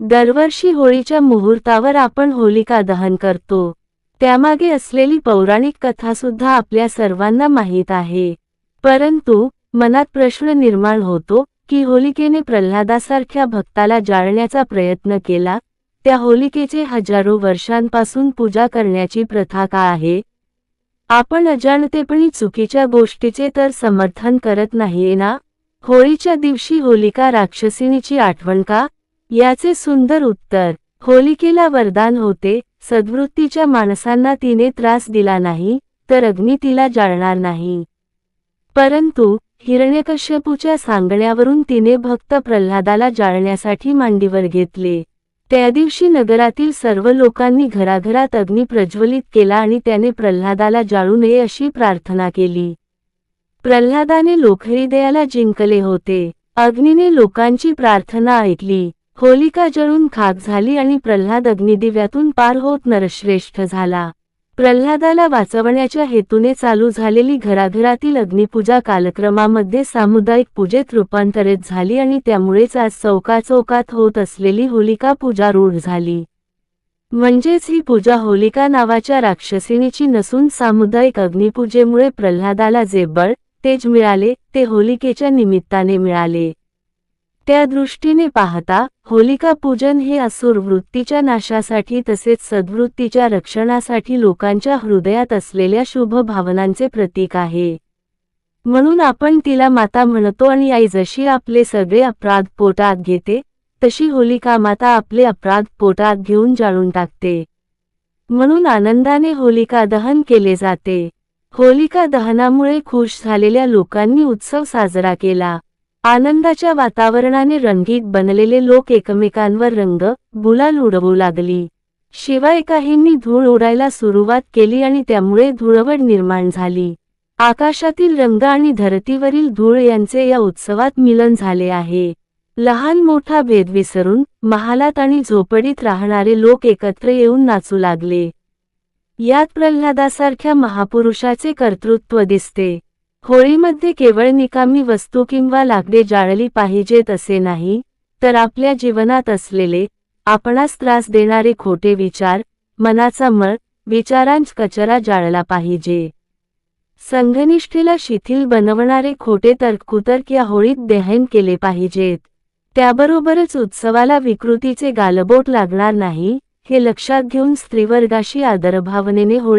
दरवर्षी होळीच्या मुहूर्तावर आपण होलिका दहन करतो. त्यामागे असलेली पौराणिक कथासुद्धा आपल्या सर्वांना माहीत आहे. परंतु मनात प्रश्न निर्माण होतो की होलिकेने प्रल्हादासारख्या भक्ताला जाळण्याचा प्रयत्न केला? त्या होलिकेचे हजारो वर्षांपासून पूजा करण्याची प्रथा का आहे? आपण अजाणतेपणी चुकीच्या गोष्टीचे तर समर्थन करत नाहीये ना? होळीच्या दिवशी होलिका राक्षसिनीची आठवण का? याचे सुंदर उत्तर. होलिकेला वरदान होते सद्वृत्तीच्या माणसांना तिने त्रास दिला नाही तर अग्नी तिला जाळणार नाही. परंतु हिरण्यकश्यपूच्या सांगण्यावरून तिने भक्त प्रल्हादाला जाळण्यासाठी मांडीवर घेतले. त्या दिवशी नगरातील सर्व लोकांनी घराघरात अग्नी प्रज्वलित केला आणि त्याने प्रल्हादाला जाळू नये अशी प्रार्थना केली. प्रल्हादाने लोकहृदयाला जिंकले होते. अग्नीने लोकांची प्रार्थना ऐकली. होलिका जळून खाक झाली आणि प्रल्हाद अग्निदिव्यातून पार होत नरश्रेष्ठ झाला. प्रल्हादाला वाचवण्याच्या हेतूने चालू झालेली घराघरातील अग्निपूजा कालक्रमामध्ये सामुदायिक पूजेत रूपांतरित झाली आणि त्यामुळेच आज चौकाचौकात होत असलेली होलिका पूजा रूढ झाली. म्हणजेच ही पूजा होलिका नावाच्या राक्षसिनीची नसून सामुदायिक अग्निपूजेमुळे प्रल्हादाला जे बळ तेज मिळाले ते होलिकेच्या निमित्ताने मिळाले. त्या दृष्टीने पाहता होलिका पूजन हे असुर वृत्तीच्या नाशासाठी तसेच सद्वृत्तीच्या रक्षणासाठी लोकांच्या हृदयात असलेल्या शुभ भावनांचे प्रतीक आहे. म्हणून आपण तिला माता म्हणतो आणि आई जशी आपले सगळे अपराध पोटात घेते तशी होलिका माता आपले अपराध पोटात घेऊन जाळून टाकते. म्हणून आनंदाने होलिका दहन केले जाते. होलिका दहनामुळे खुश झालेल्या लोकांनी उत्सव साजरा केला. आनंदाच्या वातावरणाने रंगीत बनलेले लोक एकमेकांवर रंग गुलाल उडवू लागली. शिवाय काहींनी धूळ उडायला सुरुवात केली आणि त्यामुळे धुळवड निर्माण झाली. आकाशातील रंग आणि धरतीवरील धूळ यांचे या उत्सवात मिलन झाले आहे. लहान मोठा भेद विसरून महालात आणि झोपडीत राहणारे लोक एकत्र येऊन नाचू लागले. यात प्रल्हादासारख्या महापुरुषाचे कर्तृत्व दिसते. होळीमध्ये केवळ निकामी वस्तू किंवा लाकडे जाळली पाहिजेत असे नाही तर आपल्या जीवनात असलेले आपणास त्रास देणारे खोटे विचार मनाचा मळ विचारांच कचरा जाळला पाहिजे. संघनिष्ठेला शिथिल बनवणारे खोटे तर्ककुतर्क या होळीत दहन केले पाहिजेत. त्याबरोबरच उत्सवाला विकृतीचे गालबोट लागणार नाही हे लक्षात घेऊन स्त्रीवर्गाशी आदरभावनेने होळी